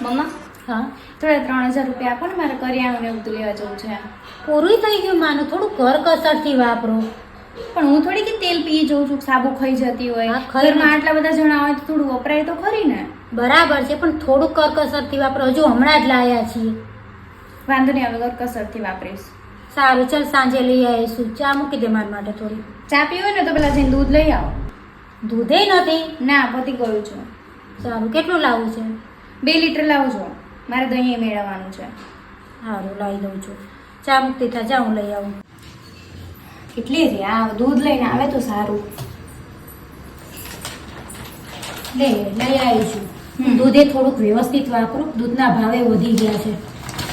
મમ્મા? હા? થોડા ત્રણ હજાર રૂપિયા આપો ને મારે કરિયાણું ને એવું બધું લેવા જવું છે. પૂરું થઈ ગયું માનું થોડું ઘર કસરથી વાપરો. પણ હું થોડી કે તેલ પી જોઉં છું સાબુ ખાઈ જતી હોય. ઘરમાં આટલા બધા જણા હોય તો થોડું વપરાય તો ખરી ને. બરાબર છે પણ થોડું કર કસરથી વાપરો. હજુ હમણાં જ લાયા છીએ. વાંધો નહીં હવે કસરથી વાપરીશ. સારું ચાલ સાંજે લઈ આવીશું. ચા મૂકી દે મારા માટે થોડી. ચા પીવો હોય ને તો પેલા જઈને દૂધ લઈ આવો. દૂધે નથી? ના પતી ગયું છે. સારું કેટલું લાવવું છે? બે લીટર લાવજો મારે દહીં મેળવવાનું છે. સારું લઈ દઉં છું. ચા મૂકતી થા જા હું લઈ આવું. કેટલી રે આ દૂધ લઈને આવે તો સારું. લે લઈ આવી છું. દૂધે થોડુંક વ્યવસ્થિત વાપરું દૂધના ભાવે વધી ગયા છે.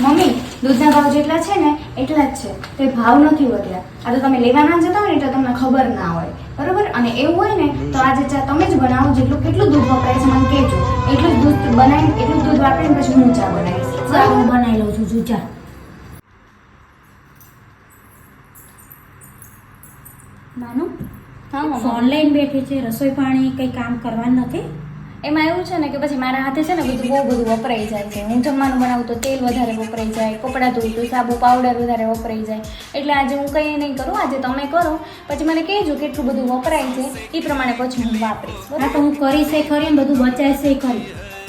મમ્મી દૂધના ભાવ જેટલા છે ને એટલા જ છે. તે ભાવ નથી વધ્યા. આ તો તમે લેવા ના જતા હોય ને એટલે તમને ખબર ના હોય. બરોબર? અને એવું હોય ને તો આજે ચા તમે જ બનાવો જેટલું કેટલું દૂધ વપરાય છે મને કહેજો. એટલું દૂધ બનાવી એટલું દૂધ વાપરીને પછી હું ચા બનાવીશ. હું બનાવી લઉં છું ચા. માનું? ઓનલાઈન બેઠી છે રસોઈ પાણી કંઈ કામ કરવાનું નથી? એમાં એવું છે ને કે પછી મારા હાથે છે ને બધું બહુ બધું વપરાઈ જાય છે. હું જમવાનું બનાવું તો તેલ વધારે વપરાઈ જાય કપડાં ધોવું તો સાબુ પાવડર વધારે વપરાઈ જાય. એટલે આજે હું કંઈ નહીં કરું આજે તમે કરો. પછી મને કહેજો કેટલું બધું વપરાય છે એ પ્રમાણે પછી હું વાપરીશ. હા બરાબર તો હું કરીશ એ ખરી બધું બચાવીશ એ ખરી.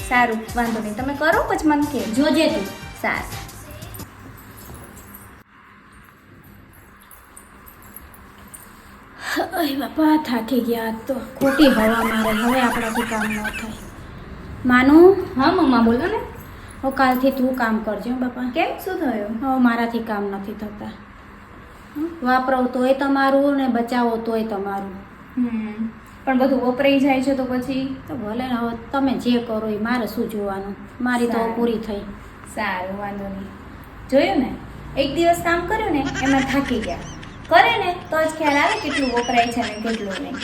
સારું વાંધો નહીં. તમે કરો પછી મને કહેજો. જોજે તું. સારું. અય બાપા થાકી ગયા તો. ખોટી હવા મારે હવે આપણાથી કામ ન થાય. માનું? હા મમ્મા બોલો ને. હવે કાલથી તું કામ કરજો બાપા. કેમ? શું થયું? હવે મારાથી કામ નથી થતા? વાપરો તોય તમારું ને બચાવો તોય તમારું. પણ બધું વપરાઈ જાય છે તો પછી? તો ભલે ને હવે તમે જે કરો એ મારે શું જોવાનું? મારી તો પૂરી થઈ. સારું વાંધો નહીં. જોયું ને? એક દિવસ કામ કર્યું ને એમાં થાકી ગયા. કરે ને તો જ ખ્યાલ આવે કેટલું વપરાય છે ને કેટલું નહીં.